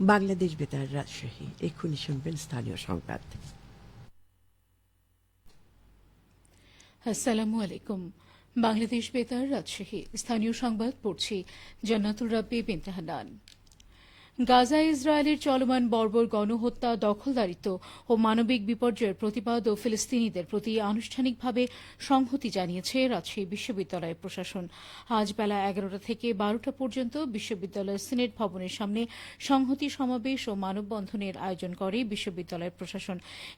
বাংলাদেশ বেতার রাজশাহী এক্ষুনি শুনবেন স্থানীয় সংবাদ। আসসালামু আলাইকুম। বাংলাদেশ বেতার রাজশাহী, স্থানীয় সংবাদ পড়ছি জান্নাতুর রাব্বি বিনতে গাজা ইসরায়েলের চলমান বর্বর গণহত্যা দখলদারিত্ব ও মানবিক বিপর্যয়ের প্রতিবাদ ও ফিলিস্তিনিদের প্রতি আনুষ্ঠানিকভাবে সংহতি জানিয়েছে রাজশাহী বিশ্ববিদ্যালয় প্রশাসন। আজ বেলা এগারোটা থেকে বারোটা পর্যন্ত বিশ্ববিদ্যালয়ের সিনেট ভবনের সামনে সংহতি সমাবেশ ও মানববন্ধনের আয়োজন করে বিশ্ববিদ্যালয় প্রশাসন।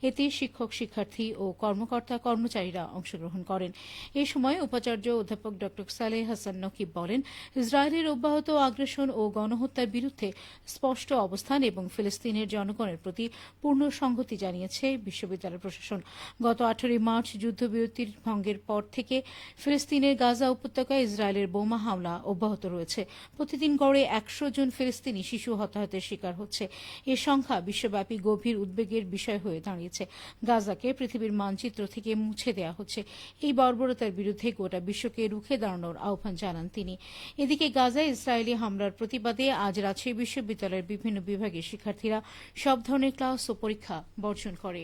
এতে শিক্ষক, শিক্ষার্থী ও কর্মকর্তা, কর্মচারীরা অংশগ্রহণ করেন। এ সময় উপাচার্য অধ্যাপক ড সালেহ হাসান নকিব বলেন, ইসরায়েলের অব্যাহত আগ্রাসন ও গণহত্যার বিরুদ্ধে স্পষ্ট অবস্থান এবং ফিলিস্তিনের জনগণের প্রতি পূর্ণ সংহতি জানিয়েছে বিশ্ববিদ্যালয় প্রশাসন। গত আঠারোই মার্চ যুদ্ধবিরতির ভঙ্গের পর থেকে ফিলিস্তিনের গাজা উপত্যকায় ইসরায়েলের বোমা হামলা অব্যাহত রয়েছে। প্রতিদিন গড়ে একশো জন ফিলিস্তিনি শিশু হতাহতের শিকার হচ্ছে। এ সংখ্যা বিশ্বব্যাপী গভীর উদ্বেগের বিষয় হয়ে দাঁড়িয়েছে। গাজাকে পৃথিবীর মানচিত্র থেকে মুছে দেওয়া হচ্ছে। এই বর্বরতার বিরুদ্ধে গোটা বিশ্বকে রুখে দাঁড়ানোর আহ্বান জানান তিনি। এদিকে গাজায় ইসরায়েলি হামলার প্রতিবাদে আজ রাজশাহী বিশ্ববিদ্যালয়ের বিভিন্ন বিভাগের শিক্ষার্থীরা সব ধরনের ক্লাস ও পরীক্ষা বর্জন করে।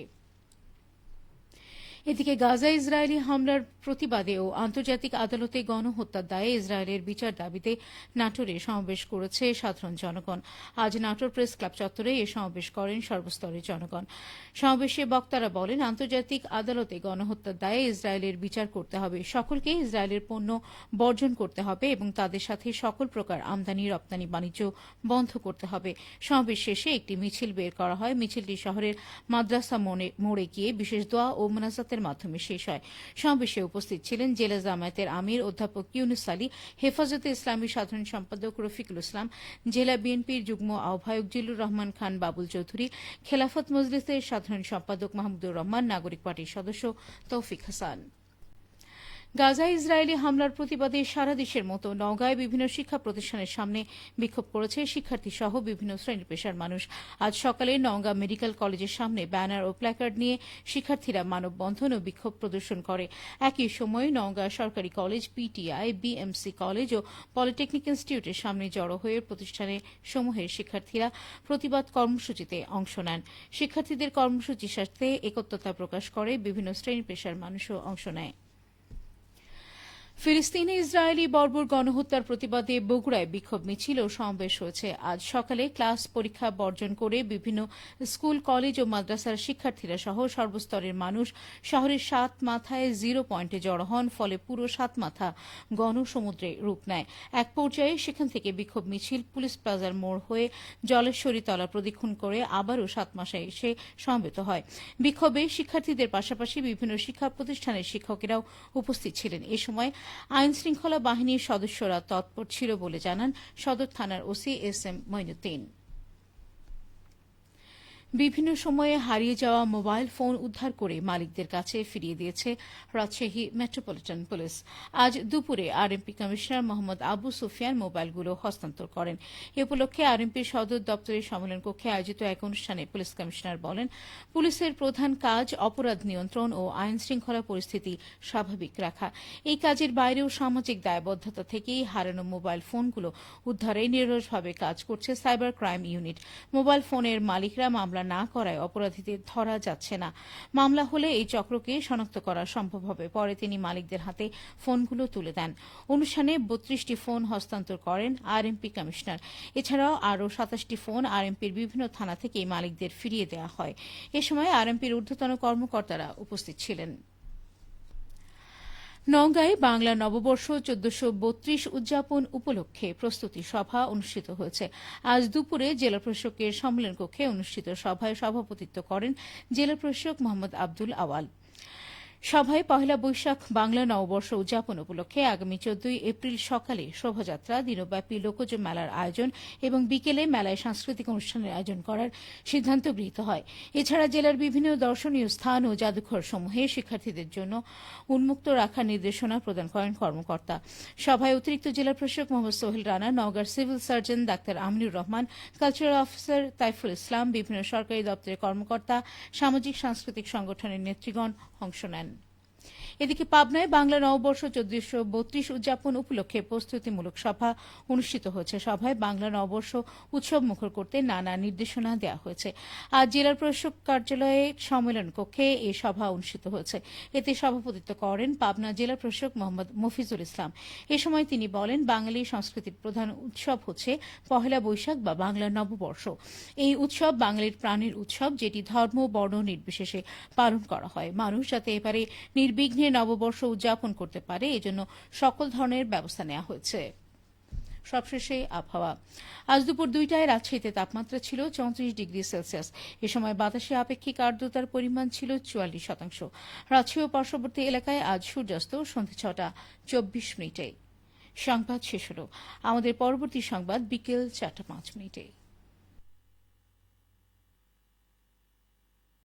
এদিকে গাজা ইসরায়েলি হামলার প্রতিবাদে ও আন্তর্জাতিক আদালতে গণহত্যার দায়ে ইসরায়েলের বিচার দাবিতে নাটোরে সমাবেশ করেছে সাধারণ জনগণ। আজ নাটোর প্রেস ক্লাব চত্বরে এ সমাবেশ করেন সর্বস্তরের জনগণ। সমাবেশে বক্তারা বলেন, আন্তর্জাতিক আদালতে গণহত্যার দায়ে ইসরায়েলের বিচার করতে হবে। সকলকে ইসরায়েলের পণ্য বর্জন করতে হবে এবং তাদের সাথে সকল প্রকার আমদানি, রপ্তানি, বাণিজ্য বন্ধ করতে হবে। সমাবেশ শেষে একটি মিছিল বের করা হয়। মিছিলটি শহরের মাদ্রাসা মোড়ে- গিয়ে বিশেষ দোয়া ও মোনাজাতের মাধ্যমে শেষ হয়। সমাবেশে উপস্থিত ছিলেন জেলা জামায়াতের আমির অধ্যাপক ইউনুস আলী, হেফাজতে ইসলামী সাধারণ সম্পাদক রফিকুল ইসলাম, জেলা বিএনপির যুগ্ম আহ্বায়ক জিলুর রহমান খান বাবুল চৌধুরী, খেলাফত মজলিসের সাধারণ সম্পাদক মাহমুদুর রহমান, নাগরিক পার্টির সদস্য তৌফিক হাসান। গাজা ইসরায়েলি হামলার প্রতিবাদে সারা দেশের মতো নওগাঁয় বিভিন্ন শিক্ষা প্রতিষ্ঠানের সামনে বিক্ষোভ করেছে শিক্ষার্থী সহ বিভিন্ন শ্রেণি পেশার মানুষ। আজ সকালে নওগাঁ মেডিকেল কলেজের সামনে ব্যানার ও প্ল্যাকার্ড নিয়ে শিক্ষার্থীরা মানববন্ধন ও বিক্ষোভ প্রদর্শন করে। একই সময়ে নওগাঁ সরকারি কলেজ, পিটিআই, বিএমসি কলেজ ও পলিটেকনিক ইনস্টিটিউটের সামনে জড়ো হয়ে প্রতিষ্ঠানে সমূহের শিক্ষার্থীরা প্রতিবাদ কর্মসূচিতে অংশ নেন। শিক্ষার্থীদের কর্মসূচির সাথে একত্রতা প্রকাশ করে বিভিন্ন শ্রেণি পেশার মানুষও অংশ নেয়। ফিলিস্তিনে ইসরায়েলি বর্বর গণহত্যার প্রতিবাদে বগুড়ায় বিক্ষোভ মিছিল ও সমাবেশ হয়েছে। আজ সকালে ক্লাস পরীক্ষা বর্জন করে বিভিন্ন স্কুল, কলেজ ও মাদ্রাসার শিক্ষার্থীরা সহ সর্বস্তরের মানুষ শহরের সাত মাথায় জিরো পয়েন্টে জড়ো হন, ফলে পুরো সাত মাথা গণসমুদ্রে রূপ নেয়। এক পর্যায়ে সেখান থেকে বিক্ষোভ মিছিল পুলিশ প্লাজার মোড় হয়ে জলেশ্বরী তলা প্রদক্ষিণ করে আবারও সাত মাসে এসে সমবেত হয়। বিক্ষোভে শিক্ষার্থীদের পাশাপাশি বিভিন্ন শিক্ষা প্রতিষ্ঠানের শিক্ষকেরাও উপস্থিত ছিলেন। এ সময় আইন শৃঙ্খলা বাহিনীর সদস্যরা তৎপর ছিল বলে জানান সদর থানার ওসি এস এম মইনুদ্দিন। বিভিন্ন সময়ে হারিয়ে যাওয়া মোবাইল ফোন উদ্ধার করে মালিকদের কাছে ফিরিয়ে দিয়েছে রাজশাহী মেট্রোপলিটন পুলিশ। আজ দুপুরে আরএমপি কমিশনার মোহাম্মদ আবু সুফিয়ান মোবাইলগুলো হস্তান্তর করেন। এ উপলক্ষে আরএমপির সদর দপ্তরের সম্মেলন কক্ষে আয়োজিত এক অনুষ্ঠানে পুলিশ কমিশনার বলেন, পুলিশের প্রধান কাজ অপরাধ নিয়ন্ত্রণ ও আইন শৃঙ্খলা পরিস্থিতি স্বাভাবিক রাখা। এই কাজের বাইরেও সামাজিক দায়বদ্ধতা থেকেই হারানো মোবাইল ফোনগুলো উদ্ধারে নিরলসভাবে কাজ করছে সাইবার ক্রাইম ইউনিট। মোবাইল ফোনের মালিকরা মামলা না করায় অপরাধীদের ধরা যাচ্ছে না। মামলা হলে এই চক্রকে শনাক্ত করা সম্ভব হবে। পরে তিনি মালিকদের হাতে ফোনগুলো তুলে দেন। অনুষ্ঠানে বত্রিশটি ফোন হস্তান্তর করেন আরএমপি কমিশনার। এছাড়াও আরও সাতাশটি ফোন আরএমপির বিভিন্ন থানা থেকে মালিকদের ফিরিয়ে দেওয়া হয়। এ সময় আরএমপির ঊর্ধ্বতন কর্মকর্তারা উপস্থিত ছিলেন। নওগাঁয় বাংলা নববর্ষ চোদ্দশো বত্রিশ উদযাপন উপলক্ষে প্রস্তুতি সভা অনুষ্ঠিত হয়েছে। আজ দুপুরে জেলা প্রশাসকের সম্মেলন কক্ষে অনুষ্ঠিত সভায় সভাপতিত্ব করেন জেলা প্রশাসক মোহাম্মদ আব্দুল আওয়াল। সভায় পহেলা বৈশাখ বাংলা নববর্ষ উদযাপন উপলক্ষে আগামী চোদ্দই এপ্রিল সকালে শোভাযাত্রা, দিনব্যাপী লোকজ মেলার আয়োজন এবং বিকেলে মেলায় সাংস্কৃতিক অনুষ্ঠানের আয়োজন করার সিদ্ধান্ত গৃহীত হয়। এছাড়া জেলার বিভিন্ন দর্শনীয় স্থান ও জাদুঘর সমূহে শিক্ষার্থীদের জন্য উন্মুক্ত রাখার নির্দেশনা প্রদান করেন কর্মকর্তা। সভায় অতিরিক্ত জেলা প্রশাসক মোহাম্মদ সোহেল রানা, নওগাঁর civil surgeon doctor Aminur Rahman, cultural officer Taiful Islam, বিভিন্ন সরকারি দপ্তরের কর্মকর্তা, সামাজিক সাংস্কৃতিক সংগঠনের নেতৃগণ অংশ নেন। এদিকে পাবনায় বাংলা নববর্ষ চোদ্দশো বত্রিশ উদযাপন উপলক্ষে প্রস্তুতিমূলক সভা অনুষ্ঠিত হয়েছে। সভায় বাংলা নববর্ষ উৎসব মুখর করতে নানা নির্দেশনা দেওয়া হয়েছে। আজ জেলার প্রশাসক কার্যালয়ে সম্মেলন কক্ষে এই সভা অনুষ্ঠিত হয়েছে। এতে সভাপতিত্ব করেন পাবনা জেলা প্রশাসক মোহাম্মদ মফিজুল ইসলাম। এ সময় তিনি বলেন, বাঙালি সংস্কৃতির প্রধান উৎসব হচ্ছে পহেলা বৈশাখ বা বাংলা নববর্ষ। এই উৎসব বাঙালির প্রাণের উৎসব, যেটি ধর্ম, বর্ণ নির্বিশেষে পালন করা হয়। মানুষ যাতে এবারে নির্বিঘ্নে নববর্ষ উদযাপন করতে পারে, এজন্য সকল ধরনের ব্যবস্থা নেওয়া হয়েছে। সবশেষে আবহাওয়া। আজ দুপুর দুইটায় রাজশাহীতে তাপমাত্রা ছিল চৌত্রিশ ডিগ্রি সেলসিয়াস। এ সময় বাতাসে আপেক্ষিক আর্দ্রতার পরিমাণ ছিল চুয়াল্লিশ শতাংশ। রাজশাহী ও পার্শ্ববর্তী এলাকায় আজ সূর্যাস্ত সন্ধ্যে ছটা চব্বিশ মিনিটে। সংবাদ শেষ হল। আমাদের পরবর্তী সংবাদ বিকেল চারটা পাঁচ মিনিটে।